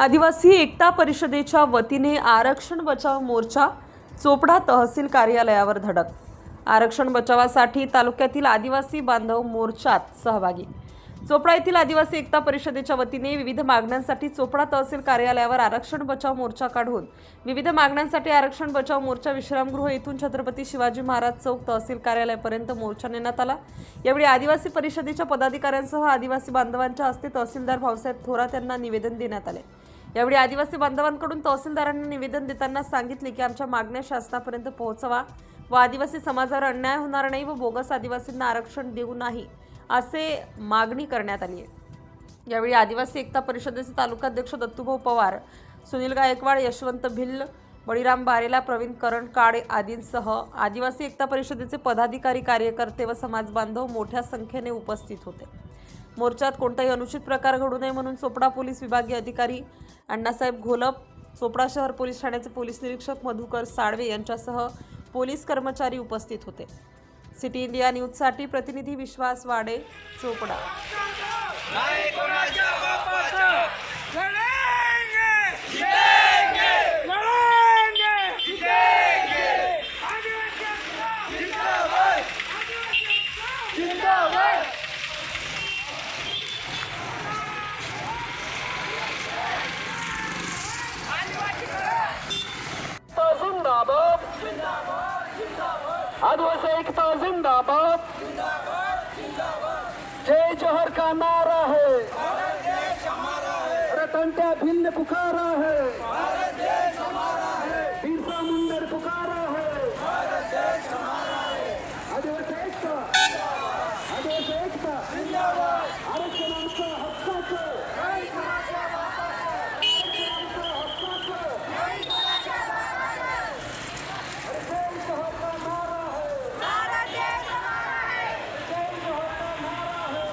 आदिवासी एकता परिषदेच्या वतीने आरक्षण बचाव मोर्चा चोपडा तहसील कार्यालयावर धडक. आरक्षण बचावासाठी तालुक्यातील आदिवासी बांधव मोर्चात सहभागी. चोपडा येथील आदिवासी एकता परिषदेच्या वतीने विविध मागण्यांसाठी चोपडा तहसील कार्यालयावर आरक्षण बचाव मोर्चा काढून विविध मागण्यांसाठी आरक्षण बचाव मोर्चा विश्रामगृह येथून छत्रपती शिवाजी महाराज चौक तहसील कार्यालयापर्यंत मोर्चा नेण्यात आला. यावेळी आदिवासी परिषदेच्या पदाधिकाऱ्यांसह आदिवासी बांधवांच्या हस्ते तहसीलदार भाऊसाहेब थोरात यांना निवेदन देण्यात आले. यावेळी आदिवासी बांधवांकडून तहसीलदारांना निवेदन देताना सांगितले की आमच्या मागण्या शासनापर्यंत पोहोचवा व आदिवासी समाजावर अन्याय होणार नाही व बोगस आदिवासींना आरक्षण देऊ नाही असे मागणी करण्यात आली आहे. यावेळी आदिवासी एकता परिषदेचे तालुकाध्यक्ष दत्तूभाऊ पवार सुनील गायकवाड यशवंत भिल्ल बळीराम बारेला प्रवीण करण काळे आदींसह आदिवासी एकता परिषदेचे पदाधिकारी कार्यकर्ते व समाजबांधव मोठ्या संख्येने उपस्थित होते. मोर्चात कोणताही अनुचित प्रकार घडू नये म्हणून चोपडा पोलीस विभागीय अधिकारी अण्णासाहेब घोलप चोपडा शहर पोलीस ठाण्याचे पोलीस निरीक्षक मधुकर साळवे यांच्यासह पोलीस कर्मचारी उपस्थित होते. सिटी इंडिया न्यूजसाठी प्रतिनिधी विश्वास वाडे चोपडा नाही कोणाच्या बापाचं लढेंगे जितेंगे लढेंगे जितेंगे आदिवासी जिंदाबाद जिंदाबाद जिंदाबाद आदिवासी एकता जिंदाबाद जय जोहर का नारा है रतनट्या भिन्न पुकारा है बिरसा मुंडर पुकारा है आदिवासी एकता आदिवासी एकता आरक्षणांचं हक्काचं आरक्षणांचं हक्काचं अरे जय जोहर का नारा है जय जोहर का नारा है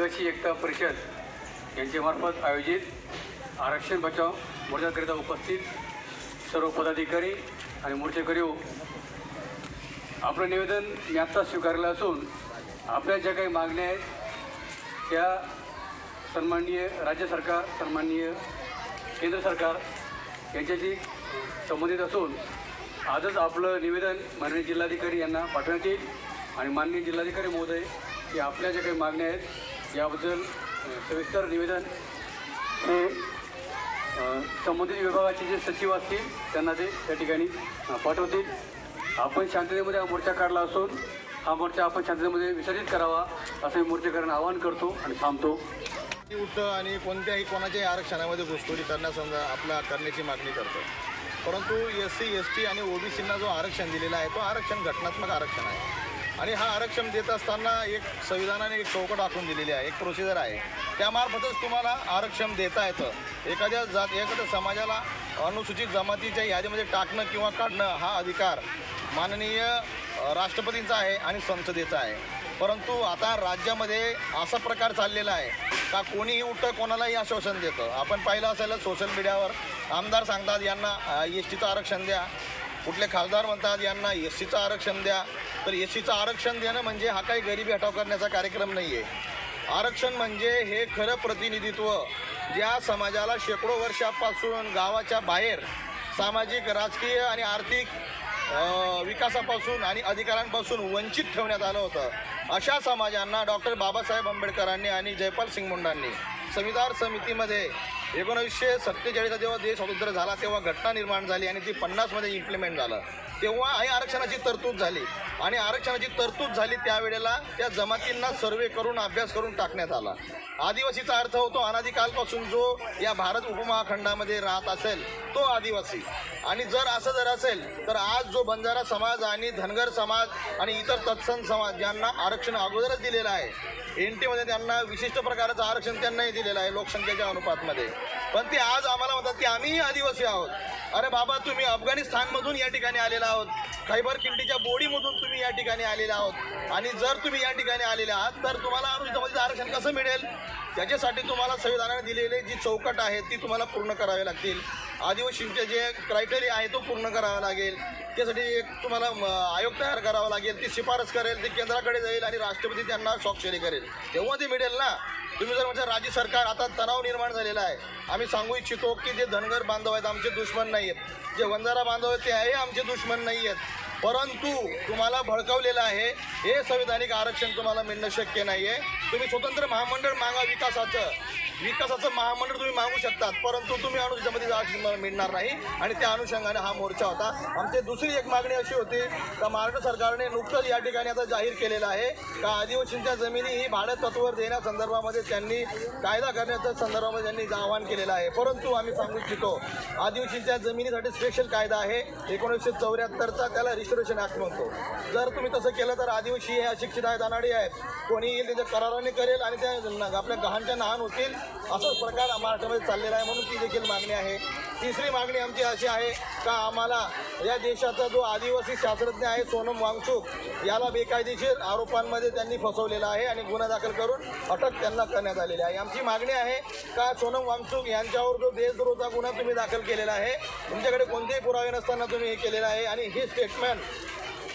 आदिवासी एकता परिषद यांच्यामार्फत आयोजित आरक्षण बचाव मोर्चाकरिता उपस्थित सर्व पदाधिकारी आणि मोर्चेकरी आपलं निवेदन मी आत्ताच स्वीकारलं असून आपल्या ज्या काही मागण्या आहेत त्या सन्माननीय राज्य सरकार सन्माननीय केंद्र सरकार यांच्याशी संबंधित असून आजच आपलं निवेदन माननीय जिल्हाधिकारी यांना पाठवण्यात येईल आणि माननीय जिल्हाधिकारी महोदय की आपल्या ज्या काही मागण्या आहेत याबद्दल सविस्तर निवेदन. हे संबंधित विभागाचे जे सचिव असतील त्यांना ते त्या ठिकाणी पाठवतील. आपण शांततेमध्ये हा मोर्चा काढला असून हा मोर्चा आपण शांततेमध्ये विसर्जित करावा असं मी मोर्चेकरांना आवाहन करतो आणि थांबतो. उठतं आणि कोणत्याही कोणाच्याही आरक्षणामध्ये घुसखोरी समजा आपला करण्याची मागणी करतो. परंतु एस सी एस टी आणि ओबीसींना जो आरक्षण दिलेला आहे तो आरक्षण घटनात्मक आरक्षण आहे. आणि हा आरक्षण देत असताना एक संविधानाने एक चौकट आखून दिलेली आहे एक प्रोसिजर आहे. त्यामार्फतच तुम्हाला आरक्षण देता येतं. एखाद्या जात एखाद्या समाजाला अनुसूचित जमातीच्या यादीमध्ये टाकणं किंवा काढणं हा अधिकार माननीय राष्ट्रपतींचा आहे आणि संसदेचा आहे. परंतु आता राज्यामध्ये असा प्रकार चाललेला आहे का कोणीही उठतं कोणालाही आश्वासन देतं. आपण पाहिलं असेल सोशल मीडियावर आमदार सांगतात यांना एस टीचं आरक्षण द्या. कुठले खासदार म्हणतात यांना एस सीचं आरक्षण द्या. तर एस सीचं आरक्षण देणं म्हणजे हा काही गरिबी हटाव करण्याचा कार्यक्रम नाही आहे आरक्षण म्हणजे हे खरं प्रतिनिधित्व. ज्या समाजाला शेकडो वर्षापासून गावाच्या बाहेर सामाजिक राजकीय आणि आर्थिक विकासापासून आणि अधिकारांपासून वंचित ठेवण्यात आलं होतं. अशा समाजांना डॉक्टर बाबासाहेब आंबेडकरांनी आणि जयपाल सिंग मुंडांनी संविधान समितीमध्ये एकोणीसशे सत्तेचाळीसचा जेव्हा देश स्वतंत्र झाला तेव्हा घटना निर्माण झाली आणि ती पन्नासमध्ये इम्प्लिमेंट झालं. तेव्हा ही आरक्षणाची तरतूद झाली. आणि आरक्षणाची तरतूद झाली त्यावेळेला त्या जमातींना सर्वे करून अभ्यास करून टाकण्यात आला. आदिवासीचा अर्थ होतो अनादिकालपासून जो या भारत उपमहाखंडामध्ये राहत असेल तो आदिवासी. आणि जर असं जर असेल तर आज जो बंजारा समाज आणि धनगर समाज आणि इतर तत्सम समाज यांना आरक्षण अगोदरच दिलेलं आहे एन टीमध्ये त्यांना विशिष्ट प्रकारचं आरक्षण त्यांनाही दिलेलं आहे लोकसंख्येच्या अनुपातमध्ये. पण ते आज आम्हाला म्हणतात की आम्हीही आदिवासी आहोत. अरे बाबा तुम्ही अफगाणिस्तानमधून या ठिकाणी आलेला आहोत. खैबर खिंडीच्या बोडीमधून तुम्ही या ठिकाणी आलेला आहोत. आणि जर तुम्ही या ठिकाणी आलेले आहात तर तुम्हाला अनुसूचित आरक्षण कसं मिळेल? त्याच्यासाठी तुम्हाला संविधानाने दिलेली जी चौकट आहे ती तुम्हाला पूर्ण करावी लागतील. आदिवासींचे जे क्रायटेरिया आहे तो पूर्ण करावा लागेल. त्यासाठी एक तुम्हाला आयोग तयार करावा लागेल. ती शिफारस करेल ती केंद्राकडे जाईल आणि राष्ट्रपती त्यांना स्वाक्षरी करेल. तेव्हा ते मिळेल ना? तुम्ही जर म्हणजे राज्य सरकार आता तणाव निर्माण झालेला आहे. आम्ही सांगू इच्छितो की जे धनगर बांधव आहेत आमचे दुश्मन नाही आहेत जे वंजारा बांधव आहेत ते आहे आमचे दुश्मन नाही आहेत परंतु तुम्हाला भडकवलेलं आहे हे संविधानिक आरक्षण तुम्हाला मिळणं शक्य नाही आहे तुम्ही स्वतंत्र महामंडळ मागा विकासाचं. विकासाचं महामंडळ तुम्ही मागू शकतात परंतु तुम्ही अनुसूचितमध्ये आरक्षण तुम्हाला मिळणार नाही. आणि त्या अनुषंगाने हा मोर्चा होता. आमची दुसरी एक मागणी अशी होती का महाराष्ट्र सरकारने नुकतंच या ठिकाणी आता जाहीर केलेलं आहे का आदिवासींच्या जमिनी ही भाडतत्वावर देण्यासंदर्भामध्ये त्यांनी कायदा करण्याच्या संदर्भामध्ये त्यांनी आवाहन केलेलं आहे. परंतु आम्ही सांगू इच्छितो आदिवासींच्या जमिनीसाठी स्पेशल कायदा आहे एकोणीसशे चौऱ्याहत्तरचा त्याला रिस्टोरेशन ॲक्ट म्हणतो. जर तुम्ही तसं केलं तर आदिवासी हे अशिक्षित आहेत अनाडी आहेत. कोणी येईल त्याच्या कराराने करेल आणि त्या आपल्या गहाणच्या लहान होतील. असाच प्रकार महाराष्ट्रामध्ये चाललेला आहे म्हणून ती देखील मागणी आहे. तिसरी मागणी आमची अशी आहे का आम्हाला या देशाचा जो आदिवासी शास्त्रज्ञ आहे सोनम वांगचूक याला बेकायदेशीर आरोपांमध्ये त्यांनी फसवलेला आहे आणि गुन्हा दाखल करून अटक त्यांना करण्यात आलेली आहे. आमची मागणी आहे का सोनम वांगचूक यांच्यावर जो देशद्रोहचा गुन्हा तुम्ही दाखल केलेला आहे तुमच्याकडे कोणतेही पुरावे नसताना तुम्ही हे केलेलं आहे आणि हे स्टेटमेंट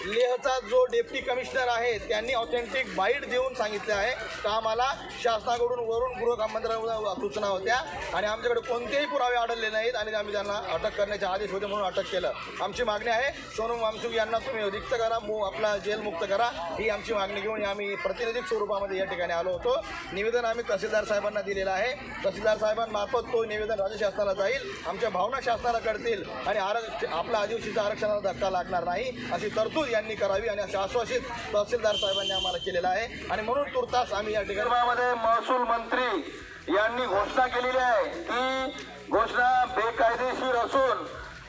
लेहचा जो डेप्टी कमिशनर आहे त्यांनी ऑथेंटिक बाईट देऊन सांगितले आहे. का आम्हाला शासनाकडून वरून गृहकामंत्र्यांना सूचना होत्या आणि आमच्याकडे कोणतेही पुरावे आढळले नाहीत आणि आम्ही त्यांना अटक करण्याचे आदेश होते म्हणून अटक केलं. आमची मागणी आहे सोनम वामचूक यांना तुम्ही रिक्त करा मो आपला जेलमुक्त करा ही आमची मागणी घेऊन आम्ही प्रतिनिधिक स्वरूपामध्ये या ठिकाणी आलो होतो. निवेदन आम्ही तहसीलदार साहेबांना दिलेलं आहे. तहसीलदार साहेबांमार्फत तो निवेदन राज्य शासनाला जाईल आमच्या भावना शासनाला कळतील आणि आरक्ष आपल्या आदिवासीचा आरक्षणाला धक्का लागणार नाही अशी तरतूद यांनी करावी आणि असं आश्वासित तहसीलदार साहेबांनी आम्हाला केलेलं आहे. आणि म्हणून तुर्तास आम्ही या ठिकाणी महसूल मंत्री यांनी घोषणा केलेली आहे की घोषणा बेकायदेशीर असून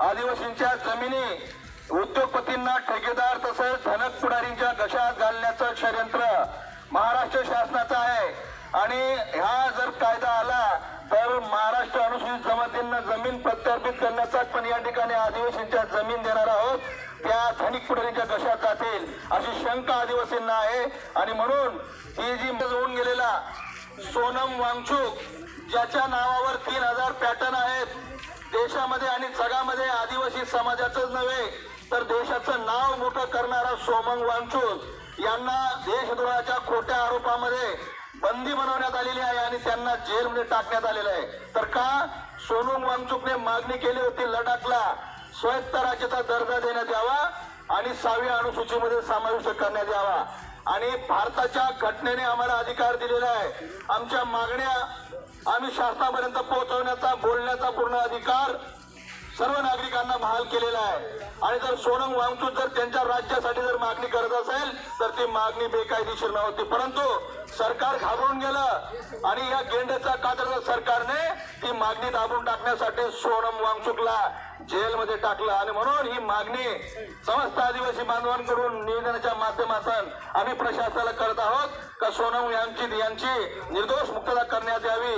आदिवासींच्या जमिनी उद्योगपतींना ठेकेदार तसेच धनक पुढारींच्या गशात घालण्याचं षडयंत्र महाराष्ट्र शासनाचं आहे. आणि हा जर कायदा आला तर महाराष्ट्र अनुसूचित जमातींना जमीन प्रत्यार्पित करण्याचा पण या ठिकाणी आदिवासींच्या जमीन देणारा आहोत त्या जातील अशी शंका आदिवासींना आहे. आणि म्हणून ही जी होऊन गेलेला सोनम वांगचूक ज्याच्या नावावर तीन हजार पॅटर्न आहेत देशामध्ये आणि जगामध्ये आदिवासी समाजाचंच नव्हे तर देशाचं नाव मोठं करणारा सोमंग वांगचूक यांना देशद्रोहाच्या खोट्या आरोपामध्ये बंदी बनवण्यात आलेली आहे आणि त्यांना जेलमध्ये टाकण्यात आलेलं आहे. तर का? सोनम वांगचूकने मागणी केली होती लडाखला. स्वायत्त राज्याचा दर्जा देण्यात यावा. आणि सहाव्या अनुसूचीमध्ये समाविष्ट करण्यात यावा. आणि भारताच्या घटनेने आम्हाला अधिकार दिलेला आहे. आमच्या मागण्या आम्ही शासनापर्यंत पोहोचवण्याचा बोलण्याचा पूर्ण अधिकार सर्व नागरिकांना बहाल केलेला आहे. आणि जर सोनम वांगचूक जर त्यांच्या राज्यासाठी जर मागणी करत असेल तर ती मागणी बेकायदेशीर नव्हती. परंतु सरकार घाबरून गेलं आणि या गेंड्याचा कातरच्या सरकारने ती मागणी दाबून टाकण्यासाठी सोनम वांगचुकला जेलमध्ये टाकलं आणि म्हणून ही मागणी समस्त आदिवासी बांधवांकडून निवेदनाच्या माध्यमातून आम्ही प्रशासनाला करत आहोत. का सोनम यांची यांची निर्दोष मुक्तता करण्यात यावी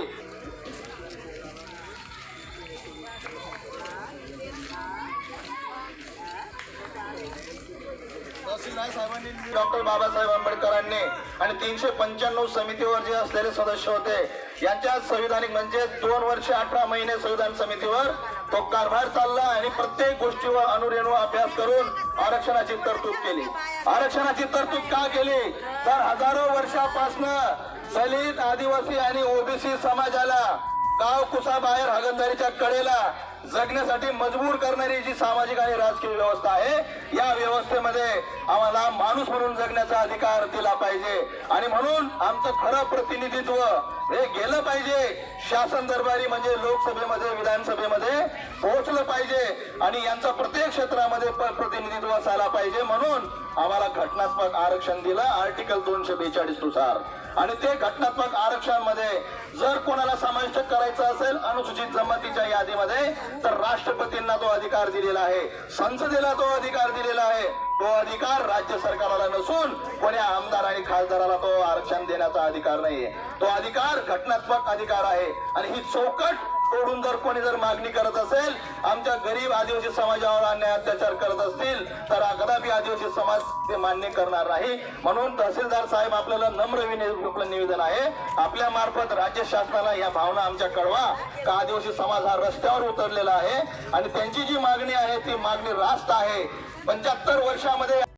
साहेबांनी डॉक्टर बाबासाहेब आंबेडकरांनी आणि तीनशे पंच्याण्णव समितीवर जे असलेले सदस्य होते यांच्या संविधानिक म्हणजे दोन वर्ष अठरा महिने संविधान समितीवर तो कारभार चालला आणि प्रत्येक गोष्टीवर अनुरेणू अभ्यास करून आरक्षणाची तरतूद केली. आरक्षणाची तरतूद का केली? तर हजारो वर्षापासून दलित आदिवासी आणि ओबीसी समाजाला गाव कुसा बाहेर हागणदारीच्या कडेला जगण्यासाठी मजबूर करणारी जी सामाजिक आणि राजकीय व्यवस्था आहे या व्यवस्थेमध्ये आम्हाला माणूस म्हणून जगण्याचा अधिकार दिला पाहिजे. आणि म्हणून आमचं खरं प्रतिनिधित्व हे गेलं पाहिजे. शासन दरबारी म्हणजे लोकसभेमध्ये विधानसभेमध्ये पोहोचलं पाहिजे. आणि यांचा प्रत्येक क्षेत्रामध्ये प्रतिनिधित्व असायला पाहिजे. म्हणून आम्हाला घटनात्मक आरक्षण दिलं. आर्टिकल दोनशे बेचाळीसनुसार. आणि ते घटनात्मक आरक्षणामध्ये जर कोणाला समाविष्ट करायचं असेल अनुसूचित जमातीच्या यादीमध्ये तर राष्ट्रपतींना तो अधिकार दिलेला आहे. संसदेला तो अधिकार दिलेला आहे. तो अधिकार राज्य सरकारला नसून कोण्या आमदार आणि खासदाराला तो आरक्षण देण्याचा अधिकार नाहीये. तो अधिकार घटनात्मक अधिकार आहे. आणि ही चौकट तोडून जर कोणी जर मागणी करत असेल आमच्या गरीब आदिवासी समाजावर अन्याय अत्याचार करत असतील तर कदापि आदिवासी समाज ते मान्य करणार नाही. म्हणून तहसीलदार साहेब आपल्याला नम्र आपलं निवेदन आहे. आपल्या मार्फत राज्य शासनाला या भावना आमच्या कळवा. का आदिवासी समाज हा रस्त्यावर उतरलेला आहे? आणि त्यांची जी मागणी आहे ती मागणी रास्त आहे. पंच्याहत्तर वर्षामध्ये